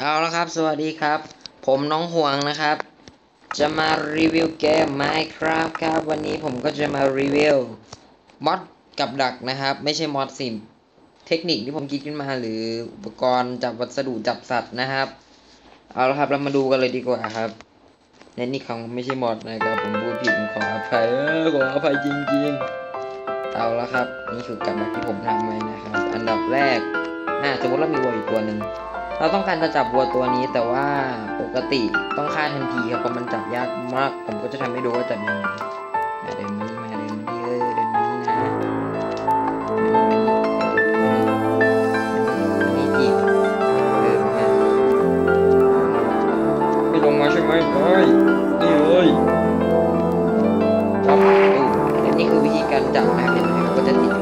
เอาละครับ สวัสดีครับ ผมน้องห่วงนะครับ จะมารีวิวเกม Minecraft ครับ วันนี้ผมก็จะมารีวิวมอดกับดักนะครับ ไม่ใช่มอดสิมเทคนิคที่ผมคิดขึ้นมาหรืออุปกรณ์จับวัสดุจับสัตว์นะครับ เอาละครับเรามาดูกันเลยดีกว่าครับและนี่คำไม่ใช่มอดนะครับ ผมพูดผิดผมขออภัยขออภัยจริง ๆ เอาละครับ นี่คือกับดักที่ผมทำไว้นะครับ อันดับแรกอ่าสมมติเรามีวัวอยู่ตัวหนึ่ง เราต้องการจะจับวัวตัวนี้แต่ว่าปกติต้องฆ่าทันทีครับเพราะมันจับยากมาก ผมก็จะทำให้ดูว่าจับยังไงมาเดินนี่มาเดินนี่เออเดินมานี่นะมานี่จีเดินมาไม่ลงมาใช่ไหมเฮ้ยนี่เลยจับและนี่คือวิธีการจับนะเห็นไหมครับก็จะติด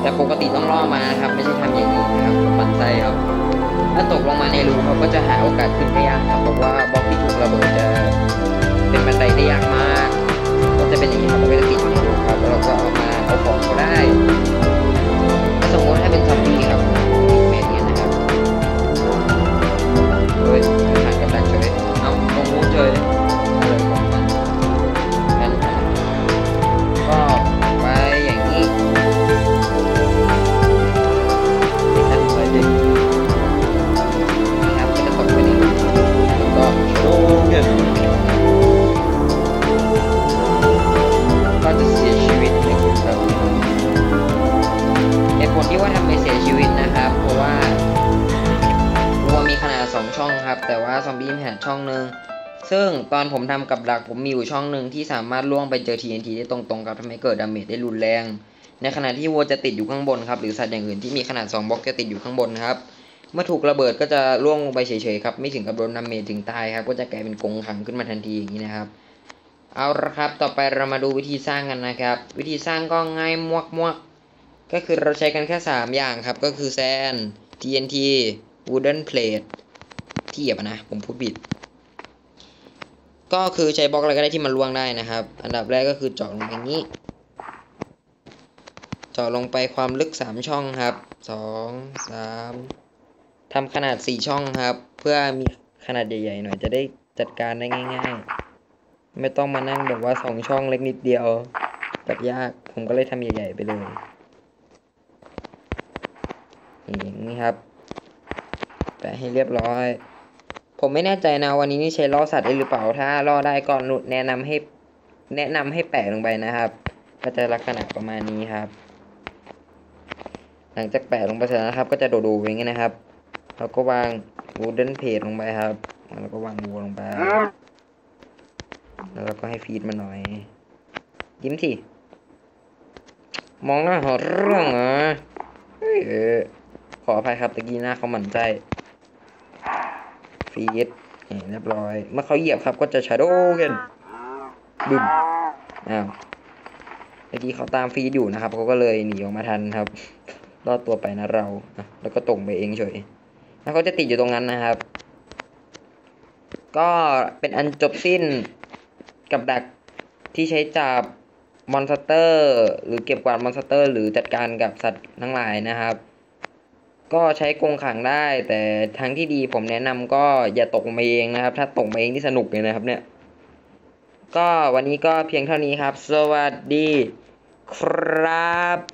แต่ปกติต้องล่อมาครับ ไม่ใช่ทำอย่างนี้นะครับ ตกลงมาในรูเขาก็จะหาโอกาสขึ้นได้ยากครับเพราะว่าบล็อกที่ถูกระเบิดจะเป็นบันไดได้ยากมาก แต่ว่าซอมบี้มีขนาดช่องหนึ่งซึ่งตอนผมทำกับดักผมมีอยู่ช่องหนึ่งที่สามารถล่วงไปเจอ TNT ได้ตรงๆครับทำให้เกิดดาเมจได้รุนแรง ในขณะที่วัวจะติดอยู่ข้างบนครับหรือสัตว์อย่างอื่นที่มีขนาด2บล็อกจะติดอยู่ข้างบนครับเมื่อถูกระเบิดก็จะร่วงลงไปเฉยๆครับไม่ถึงกับโดนดาเมจถึงตายครับก็จะกลายเป็นกงขังขึ้นมาทันทีอย่างนี้นะครับเอาละครับ ต่อไปเรามาดูวิธีสร้างกันนะครับ วิธีสร้างก็ง่ายมวกมวกๆก็คือเราใช้กันแค่ 3 อย่างครับ ก็คือแซน TNT wooden plate ที่เหยียบนะ ผมพูดผิด ก็คือใช้บล็อกอะไรก็ได้ที่มันล่วงได้นะครับ อันดับแรกก็คือเจาะลงไปอย่างนี้ เจาะลงไปความลึก3ช่องครับ2 3ทำขนาด4ช่องครับ เพื่อมีขนาดใหญ่ๆหน่อยจะได้จัดการได้ง่าย ๆ ไม่ต้องมานั่งแบบว่า2ช่องเล็กนิดเดียวแบบยากผมก็เลยทำใหญ่ๆไปเลยนี่อย่างนี้ครับแปะให้เรียบร้อย ผมไม่แน่ใจนะวันนี้นี่ใช้ล่อสัตว์ได้หรือเปล่า ถ้าล่อได้ก่อนแนะนำให้แนะนำให้แปะลงไปนะครับ ก็จะลักษณะประมาณนี้ครับ หลังจากแปะลงไปเสร็จนะครับ ก็จะโดดๆอย่างเงี้ยนะครับแล้วก็วาง wooden plate ลงไปครับ แล้วก็วางวัวลงไป แล้วเราก็ให้ฟีดมันหน่อย ยิ้มสิ มองหน้าหาเรื่องอเฮ้ยเออขออภัยครับตะกี้หน้าเขาหมั่นใจ ฟีดเรียบร้อย เมื่อเขาเหยียบครับก็จะชาร์โดกันบึ้มอ้าวตะกี้เขาตามฟีดอยู่นะครับเขาก็เลยหนีออกมาทันครับรอดตัวไปนะเรา แล้วก็ตกไปเองเฉย แล้วเขาจะติดอยู่ตรงนั้นนะครับ ก็เป็นอันจบสิ้นกับดักที่ใช้จับมอนสเตอร์ หรือเก็บกวาดมอนสเตอร์ หรือจัดการกับสัตว์ทั้งหลายนะครับ ก็ใช้กรงขังได้ แต่ทางที่ดีผมแนะนำก็อย่าตกมาเองนะครับ ถ้าตกมาเองที่สนุกเลยนะครับ เนี่ย ก็วันนี้ก็เพียงเท่านี้ครับ สวัสดีครับ